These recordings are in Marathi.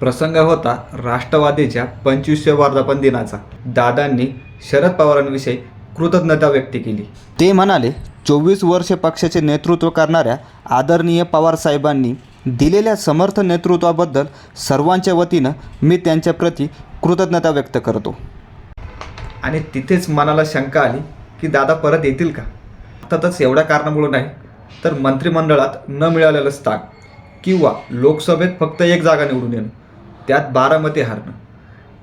प्रसंग होता राष्ट्रवादीच्या पंचवीसव्या वर्धापन दिनाचा. दादांनी शरद पवारांविषयी कृतज्ञता व्यक्त केली. ते म्हणाले चोवीस वर्ष पक्षाचे नेतृत्व करणाऱ्या आदरणीय पवारसाहेबांनी दिलेल्या समर्थ नेतृत्वाबद्दल सर्वांच्या वतीनं मी त्यांच्याप्रती कृतज्ञता व्यक्त करतो. आणि तिथेच मनाला शंका आली की दादा परत येतील का? अर्थातच एवढ्या कारणामुळे नाही तर मंत्रिमंडळात न मिळालेलं स्थान किंवा लोकसभेत फक्त एक जागा निवडून येणं. त्यात बारामती हारणं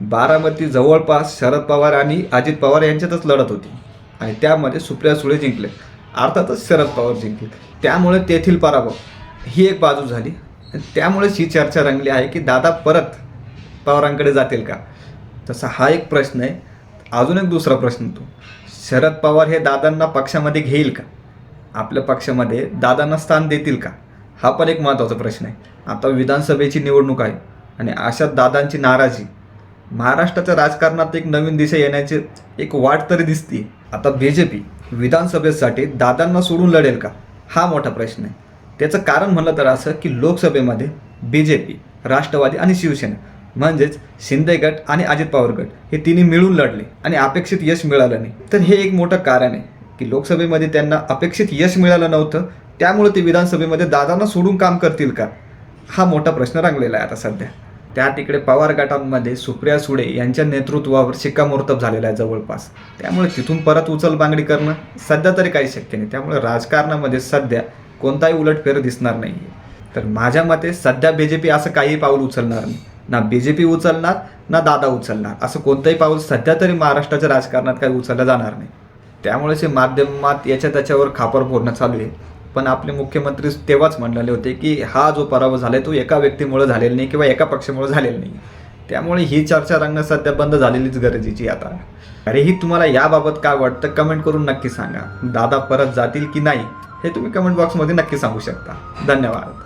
बारामती जवळपास शरद पवार आणि अजित पवार यांच्यातच लढत होती. आणि त्यामध्ये सुप्रिया सुळे जिंकले. अर्थातच शरद पवार जिंकले. त्यामुळे तेथील पराभव. ही एक बाजू झाली. त्यामुळेच ही चर्चा रंगली आहे की दादा परत पवारांकडे जातील का? तसा हा एक प्रश्न आहे. अजून एक दुसरा प्रश्न तो शरद पवार हे दादांना पक्षामध्ये घेईल का? आपल्या पक्षामध्ये दादांना स्थान देतील का? हा पण एक महत्त्वाचा प्रश्न आहे. आता विधानसभेची निवडणूक आहे. आणि अशा दादांची नाराजी. महाराष्ट्राच्या राजकारणात एक नवीन दिशा येण्याची एक वाट तरी दिसते. आता बी जे पी विधानसभेसाठी दादांना सोडून लढेल का? हा मोठा प्रश्न आहे. त्याचं कारण म्हणलं तर असं की लोकसभेमध्ये बी जे पी राष्ट्रवादी आणि शिवसेना म्हणजेच शिंदे गट आणि अजित पवार गट हे तिन्ही मिळून लढले आणि अपेक्षित यश मिळालं नाही. तर हे एक मोठं कारण आहे की लोकसभेमध्ये त्यांना अपेक्षित यश मिळालं नव्हतं. त्यामुळे ते विधानसभेमध्ये दादांना सोडून काम करतील का? हा मोठा प्रश्न रंगलेला आहे आता सध्या. त्या तिकडे पवार गटांमध्ये सुप्रिया सुळे यांच्या नेतृत्वावर शिक्कामोर्तब झालेला आहे जवळपास. त्यामुळे तिथून परत उचलबांगडी करणं सध्या तरी काही शक्य नाही. त्यामुळे राजकारणामध्ये सध्या कोणताही उलटफेर दिसणार नाही तर माझ्या मते सध्या बी जे पी असं काही पाऊल उचलणार नाही. ना बी जे पी उचलणार ना दादा उचलणार. असं कोणतंही पाऊल सध्या तरी महाराष्ट्राच्या राजकारणात काही उचललं जाणार नाही. त्यामुळेच हे माध्यमात याच्या त्याच्यावर खापर फोडणं चालू आहे. पण आपले मुख्यमंत्री तेव्हाच म्हणाले होते की हा जो पराभव झाला तो एका व्यक्तीमुळे झालेला नाही किंवा एका पक्षामुळे झालेला नाही. त्यामुळे ही चर्चा रंगणं सध्या बंद झालेलीच गरजेची आता. अरेही तुम्हाला याबाबत काय वाटतं कमेंट करून नक्की सांगा. दादा परत जातील की नाही हे तुम्ही कमेंट बॉक्समध्ये नक्की सांगू शकता. धन्यवाद.